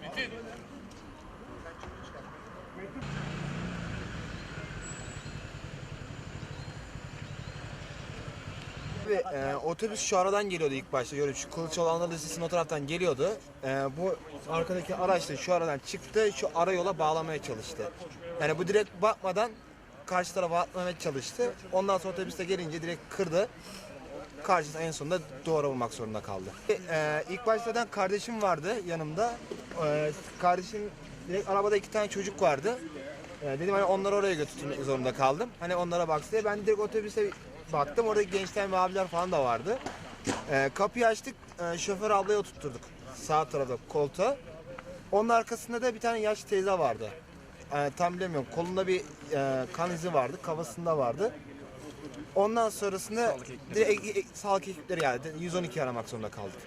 Metin. Metin. Abi e, otobüs şu aradan geliyordu ilk başta. Görüyorum şu Kılıçoğlu Anadolu Lisesi'nin o taraftan geliyordu. E, bu arkadaki araç da şu aradan çıktı. Şu ara yola bağlamaya çalıştı. Yani bu direkt bakmadan karşı tarafa atmamaya çalıştı. Ondan sonra otobüste gelince direkt kırdı. Karşısında en sonunda duvara vurmak zorunda kaldı. E, ilk baştadan kardeşim vardı yanımda. E, kardeşim direkt arabada iki tane çocuk vardı. E, dedim hani onları oraya götürmek zorunda kaldım. Hani onlara baksın diye. Ben direkt otobüse baktım. Orada gençler ve abiler falan da vardı. E, kapıyı açtık. E, şoför ablaya oturtturduk. Sağ tarafta koltuğa. Onun arkasında da bir tane yaşlı teyze vardı. E, tam bilemiyorum. Kolunda bir e, kan izi vardı. Kafasında vardı. Ondan sonrasında direkt e- e- sağlık ekipleri geldi. 112 aramak zorunda kaldık.